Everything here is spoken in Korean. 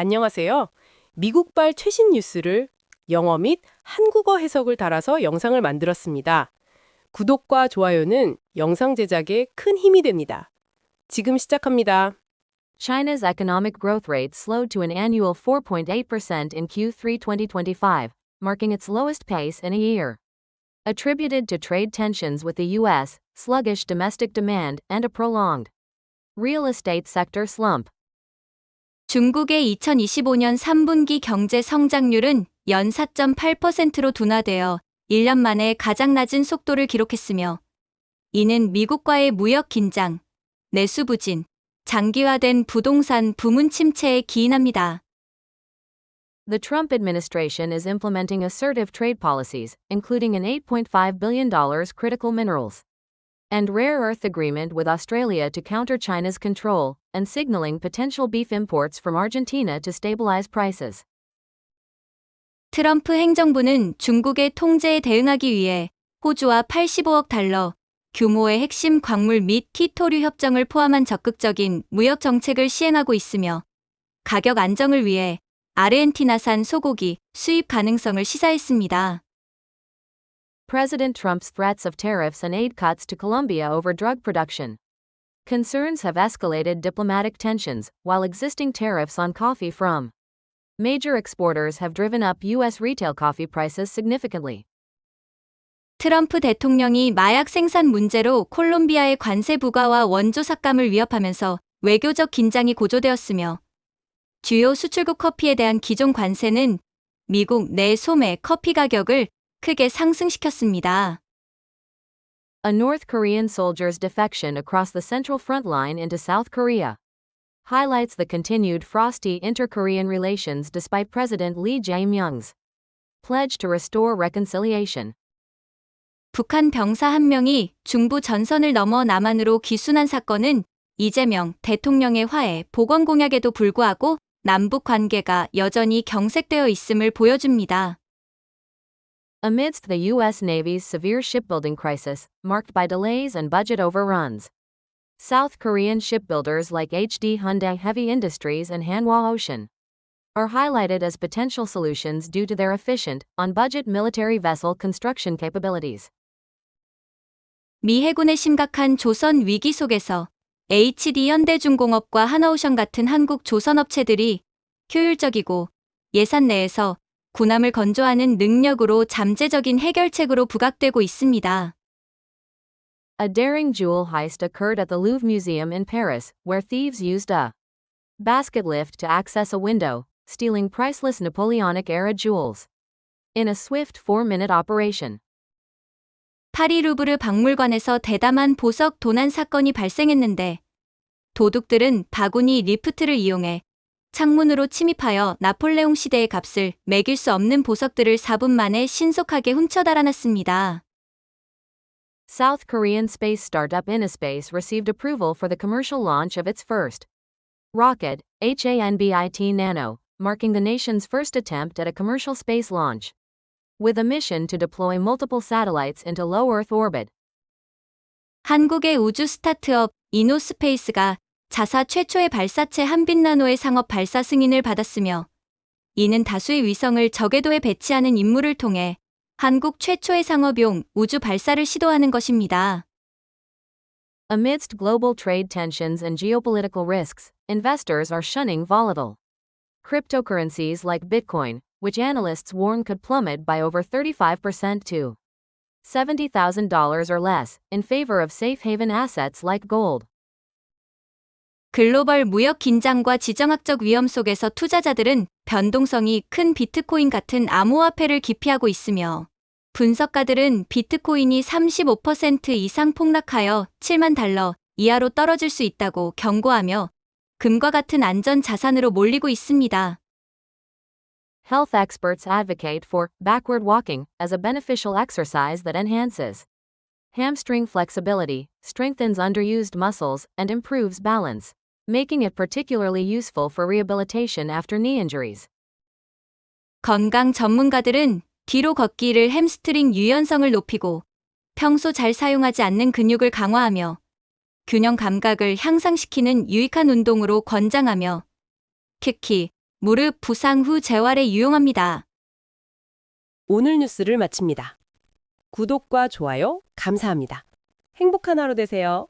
안녕하세요. 미국발 최신 뉴스를 영어 및 한국어 해석을 달아서 영상을 만들었습니다. 구독과 좋아요는 영상 제작에 큰 힘이 됩니다. 지금 시작합니다. China's economic growth rate slowed to an annual 4.8% in Q3 2025, marking its lowest pace in a year. Attributed to trade tensions with the U.S., sluggish domestic demand, and a prolonged real estate sector slump. 중국의 2025년 3분기 경제 성장률은 연 4.8%로 둔화되어 1년 만에 가장 낮은 속도를 기록했으며 이는 미국과의 무역 긴장, 내수 부진, 장기화된 부동산 부문 침체에 기인합니다. The Trump administration is implementing assertive trade policies, including an $8.5 billion critical minerals and rare earth agreement with Australia to counter China's control, and signaling potential beef imports from Argentina to stabilize prices. 트럼프 행정부는 중국의 통제에 대응하기 위해 호주와 85억 달러 규모의 핵심 광물 및 티토류 협정을 포함한 적극적인 무역 정책을 시행하고 있으며 가격 안정을 위해 아르헨티나산 소고기 수입 가능성을 시사했습니다. President Trump's threats of tariffs and aid cuts to Colombia over drug production. Concerns have escalated diplomatic tensions, while existing tariffs on coffee from major exporters have driven up U.S. retail coffee prices significantly. 트럼프 대통령이 마약 생산 문제로 콜롬비아의 관세 부과와 원조 삭감을 위협하면서 외교적 긴장이 고조되었으며 주요 수출국 커피에 대한 기존 관세는 미국 내 소매 커피 가격을 크게 상승시켰습니다. A North Korean soldier's defection across the Central Front Line into South Korea highlights the continued frosty inter Korean relations despite President Lee Jae myung's pledge to restore reconciliation. 북한 병사 한 명이 중부 전선을 넘어 남한으로 귀순한 사건은 이재명 대통령의 화해 복원 공약에도 불구하고 남북 관계가 여전히 경색되어 있음을 보여줍니다. Amidst the U.S. Navy's severe shipbuilding crisis, marked by delays and budget overruns, South Korean shipbuilders like HD Hyundai Heavy Industries and Hanwha Ocean are highlighted as potential solutions due to their efficient, on budget military vessel construction capabilities. 미 해군의 심각한 조선 위기 속에서 HD 현대중공업과 하나오션 같은 한국 조선업체들이 효율적이고 예산 내에서 군함을 건조하는 능력으로 잠재적인 해결책으로 부각되고 있습니다. A daring jewel heist occurred at the Louvre Museum in Paris, where thieves used a basket lift to access a window, stealing priceless Napoleonic era jewels. In a swift four minute operation. 파리 루브르 박물관에서 대담한 보석 도난 사건이 발생했는데 도둑들은 바구니 리프트를 이용해 창문으로 침입하여 나폴레옹 시대의 값을 매길 수 없는 보석들을 4분 만에 신속하게 훔쳐 달아났습니다. South Korean space startup Innospace received approval for the commercial launch of its first rocket, HANBIT Nano, marking the nation's first attempt at a commercial space launch. With a mission to deploy multiple satellites into low Earth orbit. 한국의 우주 스타트업 이노스페이스가 자사 최초의 발사체 한빛나노의 상업 발사 승인을 받았으며 이는 다수의 위성을 저궤도에 배치하는 임무를 통해 한국 최초의 상업용 우주 발사를 시도하는 것입니다. Amidst global trade tensions and geopolitical risks, investors are shunning volatile cryptocurrencies like Bitcoin, which analysts warn could plummet by over 35% to $70,000 or less, in favor of safe haven assets like gold. 글로벌 무역 긴장과 지정학적 위험 속에서 투자자들은 변동성이 큰 비트코인 같은 암호화폐를 기피하고 있으며 분석가들은 비트코인이 35% 이상 폭락하여 7만 달러 이하로 떨어질 수 있다고 경고하며 금과 같은 안전 자산으로 몰리고 있습니다. Health experts advocate for backward walking as a beneficial exercise that enhances hamstring flexibility, strengthens underused muscles, and improves balance, making it particularly useful for rehabilitation after knee injuries. 건강 전문가들은 뒤로 걷기를 햄스트링 유연성을 높이고 평소 잘 사용하지 않는 근육을 강화하며 균형 감각을 향상시키는 유익한 운동으로 권장하며 특히 무릎 부상 후 재활에 유용합니다. 오늘 뉴스를 마칩니다. 구독과 좋아요 감사합니다. 행복한 하루 되세요.